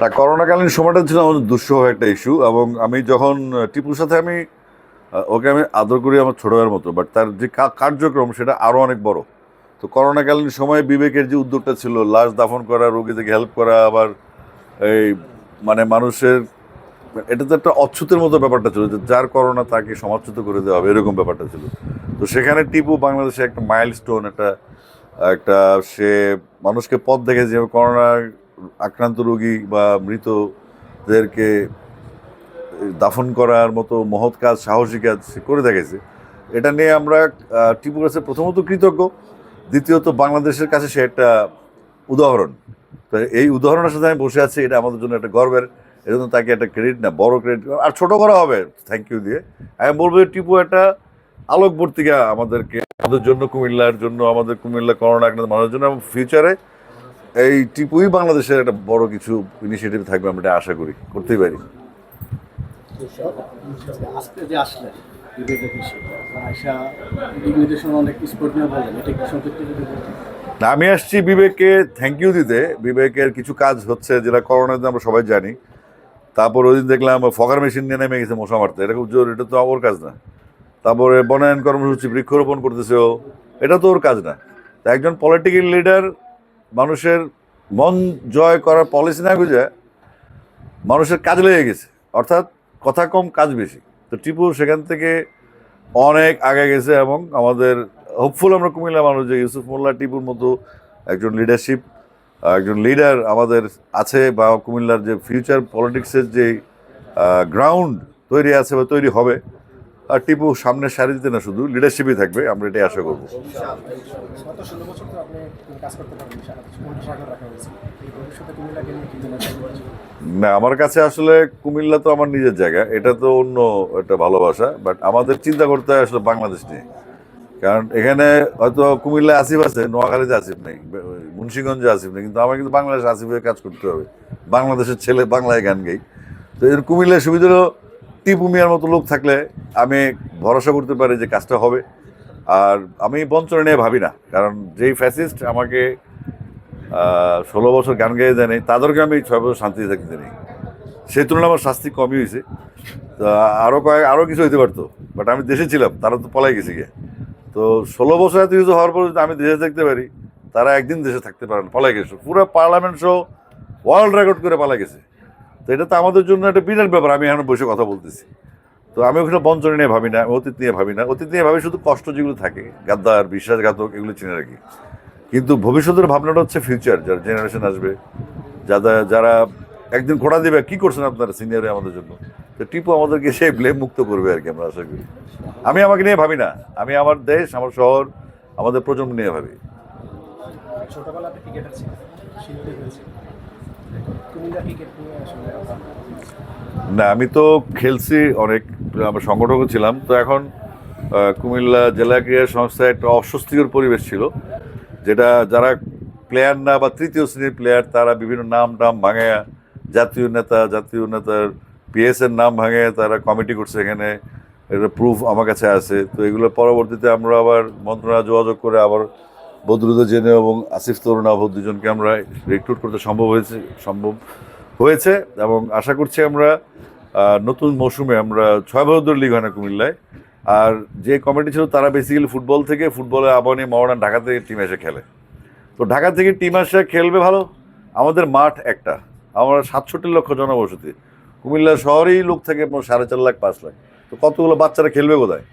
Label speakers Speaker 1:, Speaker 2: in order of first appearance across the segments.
Speaker 1: না, করোনাকালীন সময়টা ছিল আমাদের দুঃসহ একটা ইস্যু এবং আমি যখন টিপুর সাথে আমি ওকে আমি আদর করি আমার ছোট ভাইয়ের মতো বাট তার যে কার্যক্রম সেটা আরও অনেক বড়। তো করোনাকালীন সময়ে বিবেকের যে উদ্যোগটা ছিল, লাশ দাফন করা রোগীদেরকে হেল্প করা, আবার এই মানে মানুষের, এটা তো একটা অচ্ছুতের মতো ব্যাপারটা ছিল যে যার করোনা তাকে সমাচ্যুত করে দেওয়া হবে, এরকম ব্যাপারটা ছিল। তো সেখানে টিপু বাংলাদেশে একটা মাইলস্টোন একটা একটা সে মানুষকে পথ দেখে যে করোনা আক্রান্ত রোগী বা মৃতদেরকে দাফন করার মতো মহৎ কাজ, সাহসী কাজ করে দেখেছে এটা নিয়ে আমরা টিপুর কাছে প্রথমত কৃতজ্ঞ। দ্বিতীয়ত বাংলাদেশের কাছে সে একটা উদাহরণ। তো এই উদাহরণের সাথে আমি বসে আছি, এটা আমাদের জন্য একটা গর্বের এর জন্য তাকে একটা ক্রেডিট না, বড় ক্রেডিট আর ছোট করা হবে থ্যাংক ইউ দিয়ে। আমি বলব যে টিপু একটা আলোকবর্তিকা আমাদেরকে, আমাদের জন্য কুমিল্লার জন্য, আমাদের কুমিল্লা করোনা আক্রান্ত মানুষের জন্য এবং ফিউচারে এই টিপুই বাংলাদেশের একটা বড় কিছু ইনিশিয়েটিভ থাকবে আমরা এটা আশা করি। করতেই পারি।
Speaker 2: আজকে যে?
Speaker 1: না, আমি আসছি বিবেককে থ্যাংক ইউ দিতে। বিবেকের কিছু কাজ হচ্ছে যেটা করোনাতে আমরা সবাই জানি। তারপর ওই দিন দেখলাম ফকার মেশিন নিয়ে নেমে গেছে মশা মারতে। এটা খুব জোর এটা তো ওর কাজ না। তারপরে বনায়ন কর্মসূচি বৃক্ষরোপণ করতেছে ও। এটা তো ওর কাজ না। তা একজন পলিটিক্যাল লিডার মানুষের মন জয় করার পলিসি না বুঝে মানুষের কাজ লেগে গেছে। অর্থাৎ কথা কম, কাজ বেশি। তো টিপু, সেখান থেকে অনেক আগে গেছে এবং আমাদের হোপফুল আমরা কুমিল্লা মানুষ যে ইউসুফ মোল্লা টিপুর মতো একজন লিডারশিপ একজন লিডার আমাদের আছে বা কুমিল্লার যে ফিউচার পলিটিক্সের যে গ্রাউন্ড তৈরি আছে বা তৈরি হবে আর টিপু সামনের সারিতে না শুধু লিডারশিপই থাকবে আমরা এটাই আশা করব। না আমার কাছে আসলে কুমিল্লা তো আমার নিজের জায়গা এটা তো অন্য একটা ভালোবাসা বাট আমাদের চিন্তা করতে হয় আসলে বাংলাদেশ নিয়ে। কারণ এখানে হয়তো কুমিল্লায় আসিফ আছে নোয়াখালীতে আসিফ নেই মুন্সিগঞ্জে আসিফ নেই কিন্তু আমার কিন্তু বাংলাদেশে আসিফের কাজ করতে হবে। বাংলাদেশের ছেলে বাংলায় গান গাই। তো এর কুমিল্লায় সুবিধা হলো টিপু মতো লোক থাকলে আমি ভরসা করতে পারি যে কাজটা হবে। আর আমি বঞ্চনা নিয়ে ভাবি না, কারণ যেই ফ্যাসিস্ট আমাকে ষোলো বছর গান গাইয়ে দেয়নি তাদেরকে আমি ছয় বছর শান্তিতে থাকতে দেয়নি সেই তুলনায় আমার শাস্তি কমই হয়েছে। তা আরও কয়েক আরও কিছু হইতে পারতো বাট আমি দেশে ছিলাম, তারা তো পলাই গেছে গিয়ে। তো ষোলো বছর এত কিছু হওয়ার পর আমি দেশে থাকতে পারি, তারা একদিন দেশে থাকতে পারেন, পলাই গেছে। পুরো পার্লামেন্ট শো ওয়ার্ল্ড রেকর্ড করে পালা গেছে। তো এটা তো আমাদের জন্য একটা বিরাট ব্যাপার, আমি এখন বসে কথা বলতেছি। তো আমি ওখানে বঞ্চনা নিয়ে ভাবি না অতীত নিয়ে ভাবি না। অতীত নিয়ে ভাবি শুধু কষ্ট যেগুলো থাকে, গাদ্দার, বিশ্বাসঘাতক, এগুলো চিনে রাখি কিন্তু ভবিষ্যতের ভাবনাটা হচ্ছে ফিউচার যার জেনারেশন আসবে। যারা যারা একদিন ঘোড়া দেবে, কি করছেন আপনারা সিনিয়রে আমাদের জন্য? তো টিপু আমাদেরকে সেই ব্লেম মুক্ত করবে আর কি আমরা আশা করি। আমি আমাকে নিয়ে ভাবি না, আমি আমার দেশ, আমার শহর, আমাদের প্রজন্ম নিয়ে ভাবি।
Speaker 2: ছোটবেলাতে ক্রিকেটার
Speaker 1: না, আমি তো খেলছি অনেক, আমার সংগঠকও ছিলাম। তো এখন কুমিল্লা জেলা ক্রীড়া সংস্থায় একটা অস্বস্তিকর পরিবেশ ছিল, যেটা যারা প্লেয়ার না বা তৃতীয় শ্রেণির প্লেয়ার তারা বিভিন্ন নাম টাম ভাঙায়া, জাতীয় নেতা, জাতীয় নেতার পিএস এর নাম ভাঙে তারা কমিটি করছে এখানে, এটা প্রুফ আমার কাছে আছে। তো এগুলো পরবর্তীতে আমরা আবার মন্ত্রণালয় যোগাযোগ করে আবার বদরুদ্দ জেনে এবং আসিফ তরুণ আবহ দুজনকে আমরা রিক্রুট করতে সম্ভব হয়েছে সম্ভব হয়েছে এবং আশা করছি আমরা নতুন মৌসুমে আমরা ছয় বছর লিগ হয় না কুমিল্লায়। আর যে কমিটি ছিল তারা বেসিক্যালি ফুটবল থেকে ফুটবলে আবানি মহারান ঢাকা থেকে টিম এসে খেলে। তো ঢাকা থেকে টিম আসে, খেলবে ভালো? আমাদের মাঠ একটা। আমরা সাতষট্টি লক্ষ জনবসতি। কুমিল্লা শহরেই লোক থাকে সাড়ে চার লাখ, পাঁচ লাখ। তো কতগুলো বাচ্চারা খেলবে কোথায়?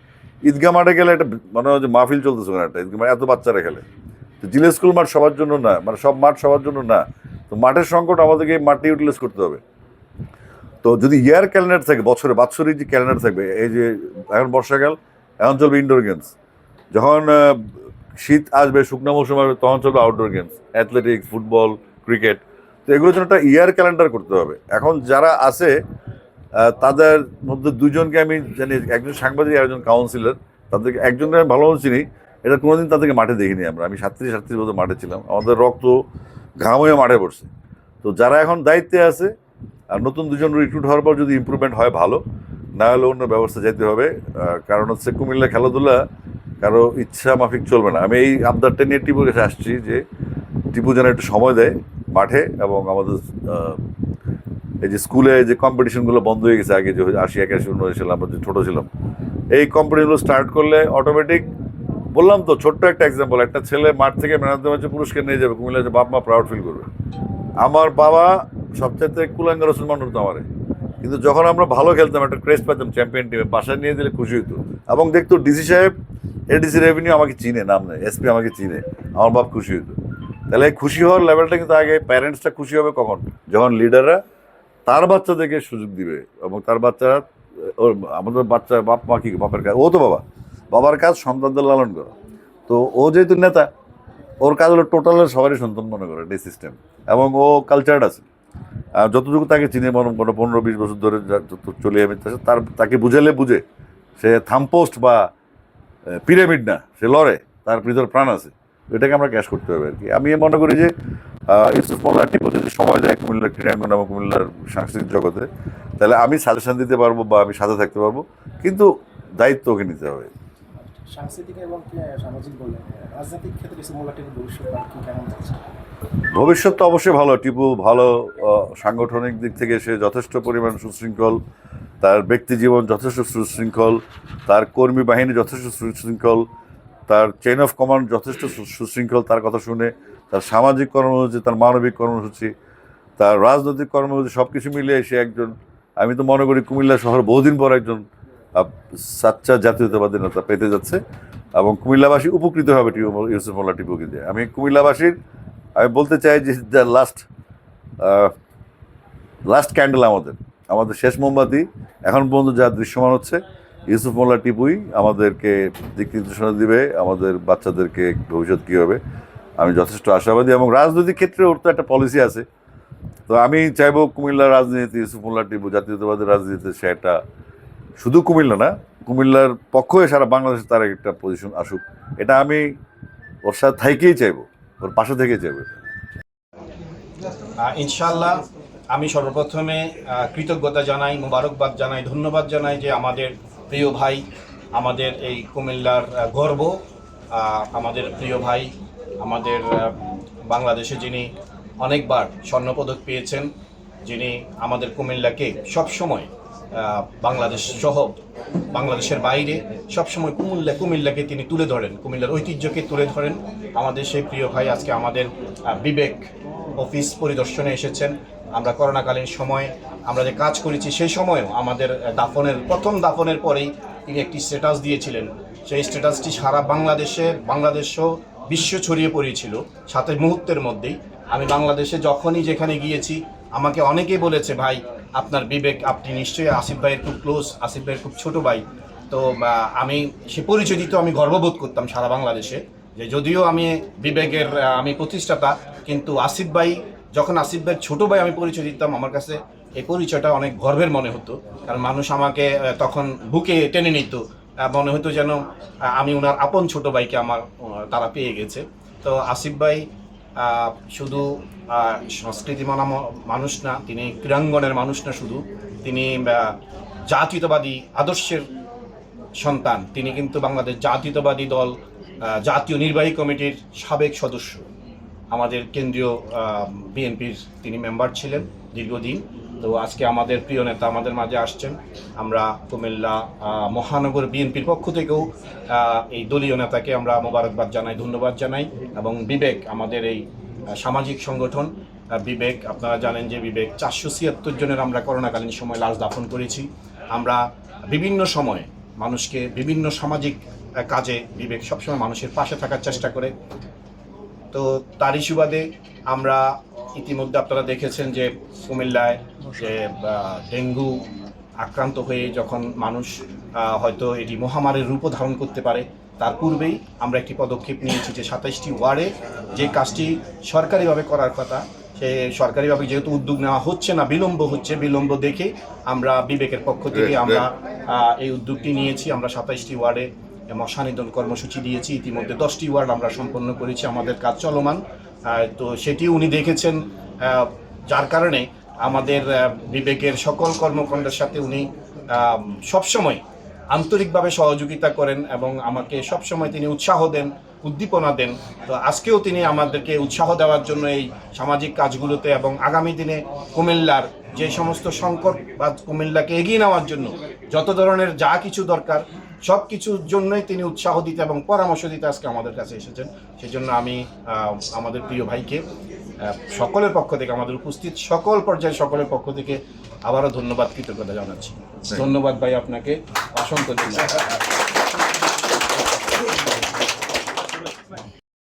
Speaker 1: ঈদগাহ মাঠে গেলে একটা মনে হয় যে মাহফিল চলতেছে ওখানে একটা, ঈদগাহ মাঠে এত বাচ্চারা খেলে। তো জিলে স্কুল মাঠ সবার জন্য না মানে সব মাঠ সবার জন্য না। তো মাঠের সংকট আমাদেরকে মাঠটি ইউটিলাইজ করতে হবে। তো যদি ইয়ার ক্যালেন্ডার থাকে, বছরে, বাৎসরিক যে ক্যালেন্ডার থাকবে, এই যে এখন বর্ষাকাল, এখন চলবে ইনডোর গেমস যখন শীত আসবে, শুকনো মৌসুম আসবে, তখন চলবে outdoor games athletics football cricket তো এগুলোর জন্য একটা ইয়ার ক্যালেন্ডার করতে হবে। এখন যারা আছে তাদের মধ্যে দুজনকে আমি জানি, একজন সাংবাদিক একজন কাউন্সিলর তাদেরকে একজনকে আমি ভালো মতো চিনি। এটা কোনোদিন তাদেরকে মাঠে দেখিনি আমরা। আমি সাতত্রিশ সাতত্রিশ বছর মাঠে ছিলাম। আমাদের রক্ত ঘাম হয়ে মাঠে পড়ছে। তো যারা এখন দায়িত্বে আছে, আর নতুন দুজন রিক্রুট হওয়ার পর যদি ইমপ্রুভমেন্ট হয় ভালো, না হলে অন্য ব্যবস্থা যেতে হবে। কারণ হচ্ছে কুমিল্লা খেলাধুলা কারও ইচ্ছা মাফিক চলবে না। আমি এই আবদারটা নিয়ে টিপুর কাছে আসছি যে টিপু যেন একটু সময় দেয় মাঠে এবং আমাদের এই যে স্কুলে যে কম্পিটিশনগুলো বন্ধ হয়ে গেছে আগে যে আশি, একাশি, উনআশি সালে আমরা যে ছোটো ছিলাম, এই কম্পিটিশনগুলো স্টার্ট করলে অটোমেটিক বললাম তো, ছোট্ট একটা এক্সাম্পল একটা ছেলে মাঠ থেকে ম্যান অফ দ্য পুরস্কার নিয়ে যাবে কুমিল্লা বাপ মা প্রাউড ফিল করবে। আমার বাবা সবচেয়ে কুলাঙ্গার রসুন মানুষ তো আমারে। কিন্তু যখন আমরা ভালো খেলতাম, একটা ক্রেস পেতাম চ্যাম্পিয়ন টিমে বাসায় নিয়ে দিলে খুশি হতো এবং দেখতো ডিসি সাহেব এডিসি রেভিনিউ আমাকে চিনে, নাম নেই এসপি আমাকে চিনে, আমার বাপ খুশি হতো তাহলে খুশি হওয়ার লেভেলটা কিন্তু আগে প্যারেন্টসটা খুশি হবে কখন? যখন লিডাররা তার বাচ্চাদেরকে সুযোগ দিবে এবং তার বাচ্চারা ওর, আমাদের বাচ্চা বাপ, মা কি, বাপের কাজ? ও তো বাবা। বাবার কাজ সন্তানদের লালন করা। তো ও যেহেতু নেতা, ওর কাজ হলো টোটালের সবারই সন্তান মনে করে, এই সিস্টেম এবং ও কালচার্ড আছে। যতটুকু তাকে চিনে, মনে কোনো পনেরো, বিশ বছর ধরে চলে যাবে তার, তাকে বুঝালে বুঝে, সে থামপোস্ট বা পিরামিড না, সে লড়ে, তার ভিতর প্রাণ আছে। এটাকে আমরা ক্যাশ করতে হবে আর কি। আমি মনে করি যে ইউসুফ মোল্লা টিপো যদি সময় দেয় কুমিল্লার ক্রীড়াঙ্গন এবং কুমিল্লার সাংস্কৃতিক জগতে তাহলে আমি সাজেশন দিতে পারব বা আমি সাথে থাকতে পারব কিন্তু দায়িত্ব ওকে নিতে হবে।
Speaker 2: সাংস্কৃতিক এবং সামাজিক বলে রাজনৈতিক ক্ষেত্রে কিছু মোলাটির ভবিষ্যৎ কি কেমন যাচ্ছে
Speaker 1: ভবিষ্যৎ তো অবশ্যই ভালো টিপু ভালো সাংগঠনিক দিক থেকে সে যথেষ্ট পরিমাণ সুশৃঙ্খল তার ব্যক্তি জীবন যথেষ্ট সুশৃঙ্খল তার কর্মী বাহিনী যথেষ্ট সুশৃঙ্খল তার চেইন অফ কমান্ড যথেষ্ট সুশৃঙ্খল তার কথা শুনে তার সামাজিক কর্মসূচি, তার মানবিক কর্মসূচি, তার রাজনৈতিক কর্মসূচি সব কিছু মিলিয়ে সে একজন, আমি তো মনে করি কুমিল্লা শহর বহুদিন পর একজন সাচ্চা জাতীয়তাবাদী নেতা পেতে যাচ্ছে এবং কুমিল্লাবাসী উপকৃত হবে ইউসুফ মোল্লা টিপুকে দিয়ে আমি কুমিল্লাবাসীর, আমি বলতে চাই যে দ্য লাস্ট লাস্ট ক্যান্ডেল আমাদের আমাদের শেষ মোমবাতি এখন পর্যন্ত যা দৃশ্যমান হচ্ছে, ইউসুফ মোল্লা টিপুই আমাদেরকে দিক নির্দেশনা দিবে, আমাদের বাচ্চাদেরকে ভবিষ্যৎ কী হবে। আমি যথেষ্ট আশাবাদী এবং রাজনৈতিক ক্ষেত্রে ওর তো একটা পলিসি আছে। তো আমি চাইব কুমিল্লার রাজনীতি ইউসুফ মোল্লা টিপু, জাতীয়তাবাদের রাজনীতিতে সে একটা, শুধু কুমিল্লা না, কুমিল্লার পক্ষ হয়ে সারা বাংলাদেশে তার একটা পজিশন আসুক। এটা আমি ওর সাথে থাইকেই চাইব, ওর পাশে থেকেই চাইব
Speaker 3: ইনশাল্লাহ আমি সর্বপ্রথমে কৃতজ্ঞতা জানাই, মোবারকবাদ জানাই, ধন্যবাদ জানাই যে আমাদের প্রিয় ভাই আমাদের এই কুমিল্লার গর্ব আমাদের প্রিয় ভাই আমাদের বাংলাদেশে যিনি অনেকবার স্বর্ণপদক পেয়েছেন, যিনি আমাদের কুমিল্লাকে সবসময় বাংলাদেশ সহ বাংলাদেশের বাইরে সবসময় কুমিল্লা, কুমিল্লাকে তিনি তুলে ধরেন, কুমিল্লার ঐতিহ্যকে তুলে ধরেন। আমাদের সেই প্রিয় ভাই আজকে আমাদের বিবেক অফিস পরিদর্শনে এসেছেন। আমরা করোনাকালীন সময়ে আমরা যে কাজ করেছি সেই সময়ও আমাদের দাফনের, প্রথম দাফনের পরেই তিনি একটি স্ট্যাটাস দিয়েছিলেন। সেই স্ট্যাটাসটি সারা বাংলাদেশে বাংলাদেশও বিশ্ব ছড়িয়ে পড়েছিল। সাথে মুহূর্তের মধ্যেই আমি বাংলাদেশে যখনই যেখানে গিয়েছি, আমাকে অনেকেই বলেছে, ভাই, আপনার বিবেক, আপনি নিশ্চয়ই আসিফ ভাইয়ের খুব ক্লোজ আসিফ ভাইয়ের খুব ছোট ভাই। তো আমি সে পরিচয় দিতেও আমি গর্ববোধ করতাম সারা বাংলাদেশে যে যদিও আমি বিবেকের আমি প্রতিষ্ঠাতা, কিন্তু আসিফ ভাই, যখন আসিফ ভাইয়ের ছোট ভাই আমি পরিচয় দিতাম, আমার কাছে এই পরিচয়টা অনেক গর্বের মনে হতো। কারণ মানুষ আমাকে তখন বুকে টেনে নিত মনে হতো যেন আমি ওনার আপন ছোট ভাইকে আমার তারা পেয়ে গেছে। তো আসিফ ভাই শুধু সংস্কৃতি মানা মানুষ না, তিনি ক্রীড়াঙ্গনের মানুষ না শুধু, তিনি জাতীয়তাবাদী আদর্শের সন্তান। তিনি কিন্তু বাংলাদেশ জাতীয়তাবাদী দল জাতীয় নির্বাহী কমিটির সাবেক সদস্য। আমাদের কেন্দ্রীয় বিএনপির তিনি মেম্বার ছিলেন দীর্ঘদিন। তো আজকে আমাদের প্রিয় নেতা আমাদের মাঝে আসছেন। আমরা কুমিল্লা মহানগর বিএনপির পক্ষ থেকেও এই দলীয় নেতাকে আমরা মোবারকবাদ জানাই, ধন্যবাদ জানাই এবং বিবেক আমাদের এই সামাজিক সংগঠন বিবেক, আপনারা জানেন যে বিবেক চারশো ছিয়াত্তর জনের আমরা করোনাকালীন সময় লাশ দাফন করেছি। আমরা বিভিন্ন সময়ে মানুষকে বিভিন্ন সামাজিক কাজে বিবেক সবসময় মানুষের পাশে থাকার চেষ্টা করে। তো তারই সুবাদে আমরা ইতিমধ্যে আপনারা দেখেছেন যে কুমিল্লায় যে ডেঙ্গু আক্রান্ত হয়ে যখন মানুষ হয়তো এটি মহামারীর রূপ ধারণ করতে পারে তার পূর্বেই আমরা একটি পদক্ষেপ নিয়েছি যে সাতাইশটি ওয়ার্ডে যে কাজটি সরকারিভাবে করার কথা সে সরকারিভাবে যেহেতু উদ্যোগ নেওয়া হচ্ছে না বিলম্ব হচ্ছে বিলম্ব দেখে আমরা বিবেকের পক্ষ থেকে আমরা এই উদ্যোগটি নিয়েছি আমরা সাতাইশটি ওয়ার্ডে মশা নিধন কর্মসূচি দিয়েছি ইতিমধ্যে দশটি ওয়ার্ড আমরা সম্পন্ন করেছি আমাদের কাজ চলমান। তো সেটি উনি দেখেছেন যার কারণে আমাদের বিবেকের সকল কর্মকাণ্ডের সাথে উনি সবসময় আন্তরিকভাবে সহযোগিতা করেন এবং আমাকে সবসময় তিনি উৎসাহ দেন, উদ্দীপনা দেন। তো আজকেও তিনি আমাদেরকে উৎসাহ দেওয়ার জন্য এই সামাজিক কাজগুলোতে এবং আগামী দিনে কুমিল্লার যে সমস্ত সংকট বা কুমিল্লাকে এগিয়ে নেওয়ার জন্য যত ধরনের যা কিছু দরকার সব কিছুর জন্যই তিনি উৎসাহ দিতে এবং পরামর্শ দিতে আজকে আমাদের কাছে এসেছেন। সেই জন্য আমি আমাদের প্রিয় ভাইকে সকলের পক্ষ থেকে, আমাদের উপস্থিত সকল পর্যায়ে সকলের পক্ষ থেকে আবারও ধন্যবাদ, কৃতজ্ঞতা জানাচ্ছি। ধন্যবাদ ভাই আপনাকে। অসংখ্য ধন্যবাদ।